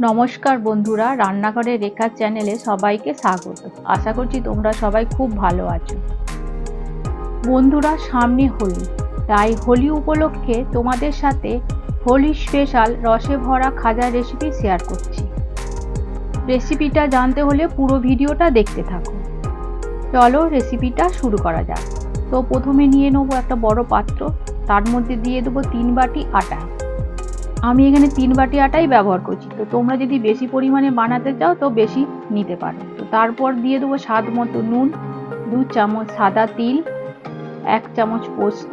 নমস্কার বন্ধুরা রান্নাঘরের রেখা চ্যানেলে সবাইকে স্বাগত। আশা করছি তোমরা সবাই খুব ভালো আছো। বন্ধুরা, সামনে হোলি। তাই হোলি উপলক্ষে তোমাদের সাথে হোলি স্পেশাল রসে ভরা খাজার রেসিপি শেয়ার করছি। রেসিপিটা জানতে হলে পুরো ভিডিওটা দেখতে থাকো। চলো রেসিপিটা শুরু করা যাক। তো প্রথমে নিয়ে নেব একটা বড় পাত্র। তার মধ্যে দিয়ে দেবো তিন বাটি আটা। আমি এখানে তিন বাটি আটাই ব্যবহার করছি। তো তোমরা যদি বেশি পরিমাণে বানাতে চাও, তো বেশি নিতে পারো। তো তারপর দিয়ে দেবো স্বাদ মতো নুন, দু চামচ সাদা তিল, এক চামচ পোস্ত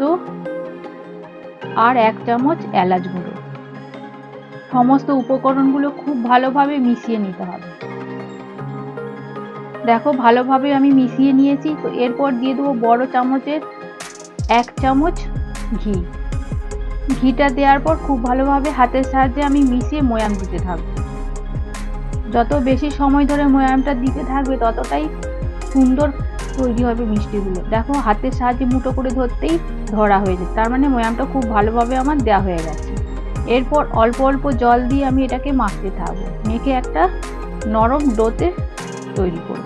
আর এক চামচ এলাচ গুঁড়ো। সমস্ত উপকরণগুলো খুব ভালোভাবে মিশিয়ে নিতে হবে। দেখো, ভালোভাবে আমি মিশিয়ে নিয়েছি। তো এরপর দিয়ে দেবো বড় চামচের এক চামচ ঘি। ঘিটা দেওয়ার পর খুব ভালোভাবে হাতের সাহায্যে আমি মিশিয়ে ময়াম দিতে থাকব। যত বেশি সময় ধরে ময়ামটা দিতে থাকবে, ততটাই সুন্দর তৈরি হবে মিষ্টিগুলো। দেখো, হাতের সাহায্যে মুঠো করে ধরতেই ধরা হয়েছে তার মানে ময়ামটা খুব ভালোভাবে আমার দেওয়া হয়ে গেছে। এরপর অল্প অল্প জল দিয়ে আমি এটাকে মাখতে থাকব। মেখে একটা নরম ডোতে তৈরি করব।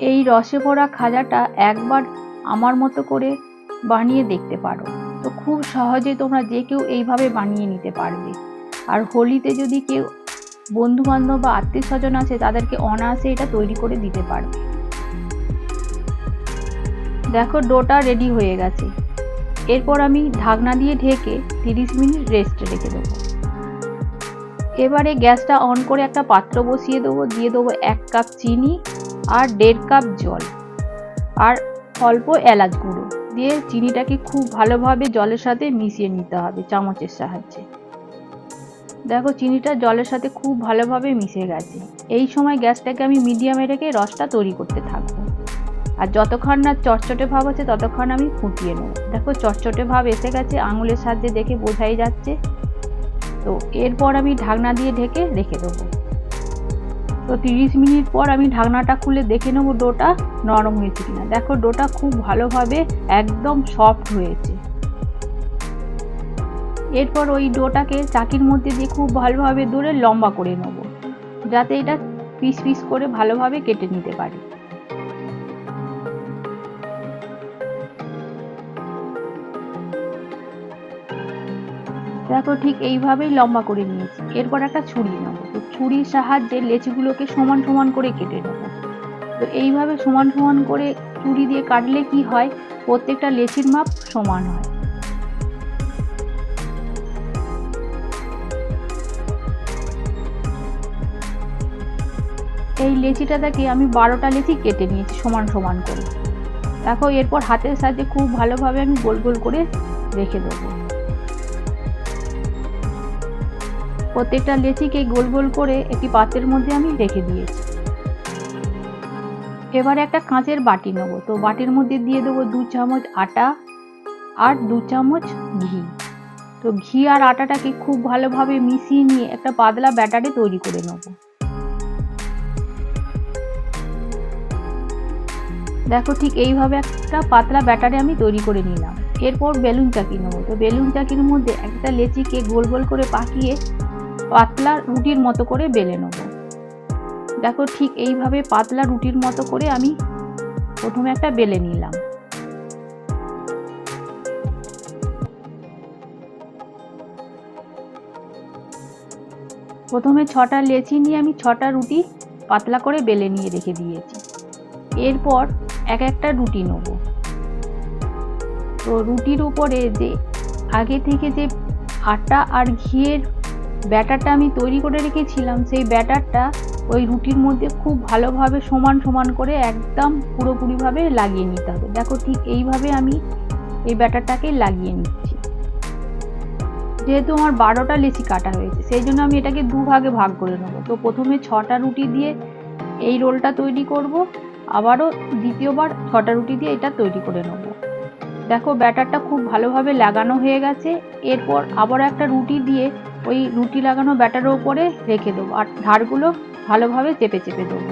এই রসে ভরা খাজাটা একবার আমার মতো করে বানিয়ে দেখতে পারো। খুব সহজে তোমরা যে কেউ এইভাবে বানিয়ে নিতে পারবে। আর হোলিতে যদি কেউ বন্ধু বান্ধব বা আত্মীয় স্বজন আছে, তাদেরকে অনায়াসে এটা তৈরি করে দিতে পারবে। দেখো, ডোটা রেডি হয়ে গেছে। এরপর আমি ঢাকনা দিয়ে ঢেকে তিরিশ মিনিট রেস্ট রেখে দেবো। এবারে গ্যাসটা অন করে একটা পাত্র বসিয়ে দেবো। দিয়ে দেবো এক কাপ চিনি আর দেড় কাপ জল। আর অল্প এলাচ গুঁড়ো। দিয়ে চিনিটাকে খুব ভালোভাবে জলের সাথে মিশিয়ে নিতে হবে চামচের সাহায্যে। দেখো, চিনিটা জলের সাথে খুব ভালোভাবে মিশে গেছে। এই সময় গ্যাসটাকে আমি মিডিয়ামে রেখে রসটা তৈরি করতে থাকব। আর যতক্ষণ না চটচটে ভাব আছে, ততক্ষণ আমি ফুটিয়ে নেব। দেখো, চটচটে ভাব এসে গেছে, আঙুলের সাহায্যে দেখে বোঝাই যাচ্ছে। তো এরপর আমি ঢাকনা দিয়ে ঢেকে রেখে দেবো। তো তিরিশ মিনিট পর আমি ঢাকনাটা খুলে দেখে নেব ডোটা নরম হয়েছে কিনা। দেখো, ডোটা খুব ভালোভাবে একদম সফট হয়েছে। এরপর ওই ডোটাকে চাকির মধ্যে দিয়ে খুব ভালোভাবে দূরে লম্বা করে নেব, যাতে এটা পিস পিস করে ভালোভাবে কেটে নিতে পারি। দেখো, ঠিক এইভাবেই লম্বা করে নিয়েছি। এরপর একটা ছুরি নেব। ছুরির সাহায্যে লেচিগুলোকে সমান সমান করে কেটে নেব। তো এইভাবে সমান সমান করে ছুরি দিয়ে কাটলে কি হয়? প্রত্যেকটা লেচির মাপ সমান হয়। এই লেচিটা থেকে আমি বারোটা লেচি কেটে নিয়েছি সমান সমান করে। দেখো, এরপর হাতের সাহায্যে খুব ভালোভাবে আমি গোল গোল করে রেখে দেবো। প্রত্যেকটা লেচিকে গোল গোল করে একটি পাত্রের মধ্যে আমি রেখে দিয়েছি। এবারে একটা কাঁচের বাটি নেব। তো বাটির মধ্যে দিয়ে দেবো দু চামচ আটা আর দু চামচ ঘি। তো ঘি আর আটাটাকে খুব ভালোভাবে মিশিয়ে নিয়ে একটা পাতলা ব্যাটারে তৈরি করে নেব। দেখো ঠিক এইভাবে একটা পাতলা ব্যাটারে আমি তৈরি করে নিলাম। এরপর বেলুন চাকি নেব। তো বেলুন চাকির মধ্যে একটা লেচিকে গোল গোল করে পাকিয়ে পাতলা রুটির মতো করে বেলে নেব। দেখো ঠিক এইভাবে পাতলা রুটির মতো করে আমি প্রথমে একটা বেলে নিলাম। প্রথমে ছটা লেচি নিয়ে আমি ছটা রুটি পাতলা করে বেলে নিয়ে রেখে দিয়েছি। এরপর এক একটা রুটি নেব। তো রুটির উপরে যে, আগে থেকে যে আটা আর ঘিয়ের ব্যাটারটা আমি তৈরি করে রেখেছিলাম, সেই ব্যাটারটা ওই রুটির মধ্যে খুব ভালোভাবে সমান সমান করে একদম পুরোপুরিভাবে লাগিয়ে নিতে হবে। দেখো ঠিক এইভাবে আমি এই ব্যাটারটাকে লাগিয়ে নিচ্ছি। যেহেতু আমার বারোটা লেচি কাটা হয়েছে, সেই জন্য আমি এটাকে দু ভাগে ভাগ করে নেব। তো প্রথমে ছটা রুটি দিয়ে এই রোলটা তৈরি করব, আবারও দ্বিতীয়বার ছটা রুটি দিয়ে এটা তৈরি করে নেব। দেখো ব্যাটারটা খুব ভালোভাবে লাগানো হয়ে গেছে, এরপর আবার একটা রুটি দিয়ে ওই রুটি লাগানো ব্যাটারের ওপরে রেখে দেবো আর ধারগুলো ভালোভাবে চেপে চেপে দেবো।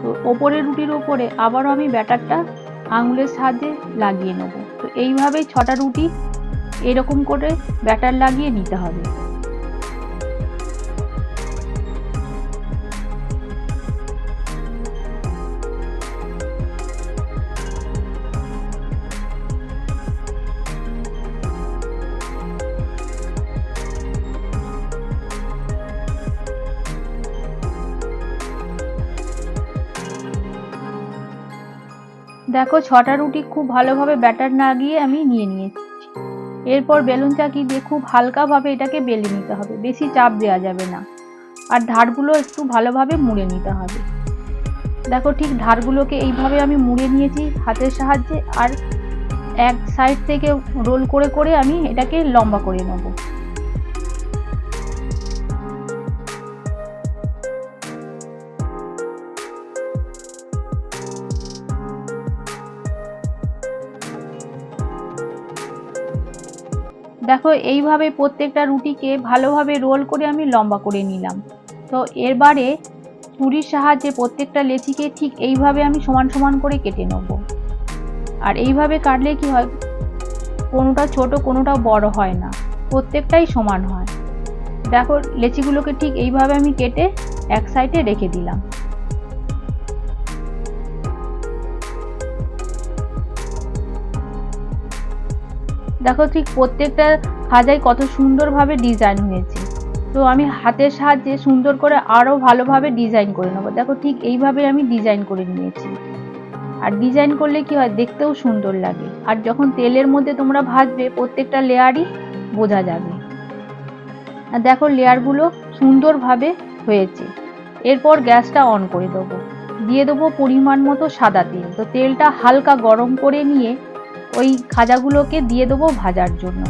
তো ওপরের রুটির ওপরে আবারও আমি ব্যাটারটা আঙুলের সাহায্যে লাগিয়ে নেব। তো এইভাবেই ছটা রুটি এরকম করে ব্যাটার লাগিয়ে নিতে হবে। দেখো, ছটা রুটি খুব ভালোভাবে ব্যাটার না গিয়ে আমি নিয়ে নিয়েছি। এরপর বেলুন চাকি দিয়ে খুব হালকাভাবে এটাকে বেলে নিতে হবে, বেশি চাপ দেওয়া যাবে না। আর ধারগুলো একটু ভালোভাবে মুড়ে নিতে হবে। দেখো, ঠিক ধারগুলোকে এইভাবে আমি মুড়ে নিয়েছি হাতের সাহায্যে, আর এক সাইড থেকে রোল করে করে আমি এটাকে লম্বা করে নেব। দেখো, এইভাবে প্রত্যেকটা রুটিকে ভালোভাবে রোল করে আমি লম্বা করে নিলাম। তো এরবারে ছুরির সাহায্যে প্রত্যেকটা লেচিকে ঠিক এইভাবে আমি সমান সমান করে কেটে নেব। আর এইভাবে কাটলে কি হয়, কোনোটা ছোট, কোনোটা বড় হয় না। প্রত্যেকটাই সমান হয়। দেখো, লেচিগুলোকে ঠিক এইভাবে আমি কেটে এক সাইডে রেখে দিলাম। দেখো ঠিক প্রত্যেকটা খাজাই কত সুন্দরভাবে ডিজাইন হয়েছে। তো আমি হাতের সাহায্যে সুন্দর করে আরও ভালোভাবে ডিজাইন করে নেব। দেখো ঠিক এইভাবে আমি ডিজাইন করে নিয়েছি। আর ডিজাইন করলে কি হয়, দেখতেও সুন্দর লাগে। আর যখন তেলের মধ্যে তোমরা ভাজবে, প্রত্যেকটা লেয়ারই বোঝা যাবে। আর দেখো লেয়ারগুলো সুন্দরভাবে হয়েছে। এরপর গ্যাসটা অন করে দেবো। দিয়ে দেবো পরিমাণ মতো সাদা তেল। তো তেলটা হালকা গরম করে নিয়ে ওই খাজাগুলোকে দিয়ে দেবো ভাজার জন্য।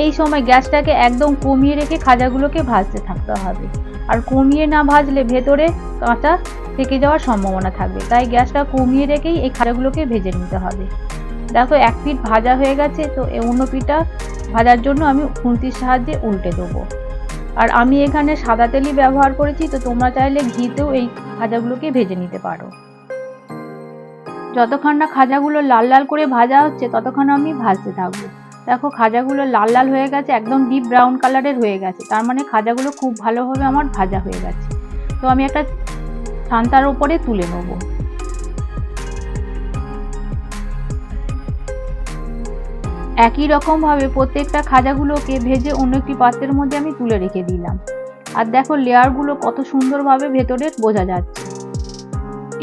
এই সময় গ্যাসটাকে একদম কমিয়ে রেখে খাজাগুলোকে ভাজতে থাকতে হবে। আর কমিয়ে না ভাজলে ভেতরে কাঁচা থেকে যাওয়ার সম্ভাবনা থাকবে। তাই গ্যাসটা কমিয়ে রেখেই এই খাজাগুলোকে ভেজে নিতে হবে। দেখো, এক পিঠ ভাজা হয়ে গেছে, তো এই অন্য পিঠটা ভাজার জন্য আমি খুন্তির সাহায্যে উল্টে দেবো। আর আমি এখানে সাদা তেলই ব্যবহার করেছি, তো তোমরা চাইলে ঘিতেও এই খাজাগুলোকে ভেজে নিতে পারো। যতক্ষণ না খাজাগুলো লাল লাল করে ভাজা হচ্ছে ততক্ষণ আমি ভাজতে থাকব। দেখো, খাজাগুলো লাল লাল হয়ে গেছে, একদম ডিপ ব্রাউন কালারের হয়ে গেছে। তার মানে খাজাগুলো খুব ভালোভাবে আমার ভাজা হয়ে গেছে। তো আমি একটা ছান্তার ওপরে তুলে নেব। একই রকমভাবে প্রত্যেকটা খাজাগুলোকে ভেজে অন্য একটি পাত্রের মধ্যে আমি তুলে রেখে দিলাম। আর দেখো লেয়ারগুলো কত সুন্দরভাবে ভেতরে বোঝা যাচ্ছে।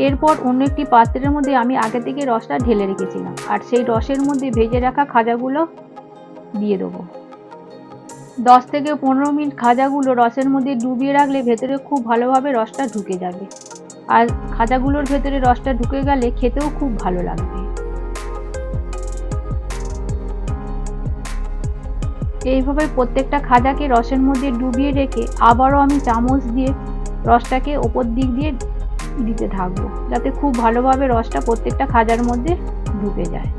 এরপর অন্য একটি পাত্রের মধ্যে আমি আগে থেকে রসটা ঢেলে রেখেছিলাম। আর সেই রসের মধ্যে ভেজে রাখা খাজাগুলো দিয়ে দেবো। দশ থেকে পনেরো মিনিট খাজাগুলো রসের মধ্যে ডুবিয়ে রাখলে ভেতরে খুব ভালোভাবে রসটা ঢুকে যাবে। আর খাজাগুলোর ভেতরে রসটা ঢুকে গেলে খেতেও খুব ভালো লাগবে। এইভাবে প্রত্যেকটা খাজাকে রসের মধ্যে ডুবিয়ে রেখে আবারও আমি চামচ দিয়ে রসটাকে ওপর দিক দিয়ে দিতে থাকব, যাতে খুব ভালোভাবে রসটা প্রত্যেকটা খাজার মধ্যে ঢুকে যায়।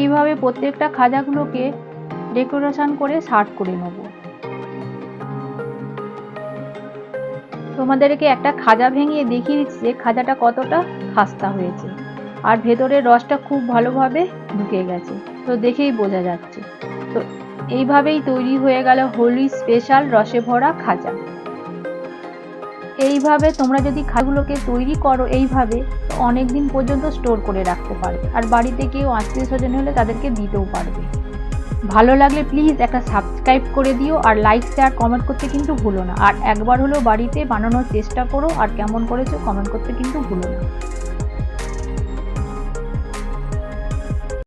এইভাবে প্রত্যেকটা খাজাগুলোকে ডেকোরেশন করে সার্ভ করে নেব। তোমাদেরকে একটা খাজা ভেঙে দেখিয়ে দিচ্ছি যে খাজাটা কতটা খাস্তা হয়েছে। আর ভেতরের রসটা খুব ভালোভাবে ঢুকে গেছে। তো দেখেই বোঝা যাচ্ছে। তো এইভাবেই তৈরি হয়ে গেল হোলি স্পেশাল রসে ভরা খাজা। এইভাবে তোমরা যদি খাগুলোকে তৈরি করো এইভাবে অনেক দিন পর্যন্ত স্টোর করে রাখতে পারবে। আর বাড়িতে কেউ আত্মীয় স্বজন হলে তাদেরকে দিতেও পারবে। ভালো লাগলে প্লিজ একটা সাবস্ক্রাইব করে দিও আর লাইক, শেয়ার, কমেন্ট করতে কিন্তু ভুলো না। আর একবার হলেও বাড়িতে বানানোর চেষ্টা করো আর কেমন করেছ কমেন্ট করতে কিন্তু ভুলো না।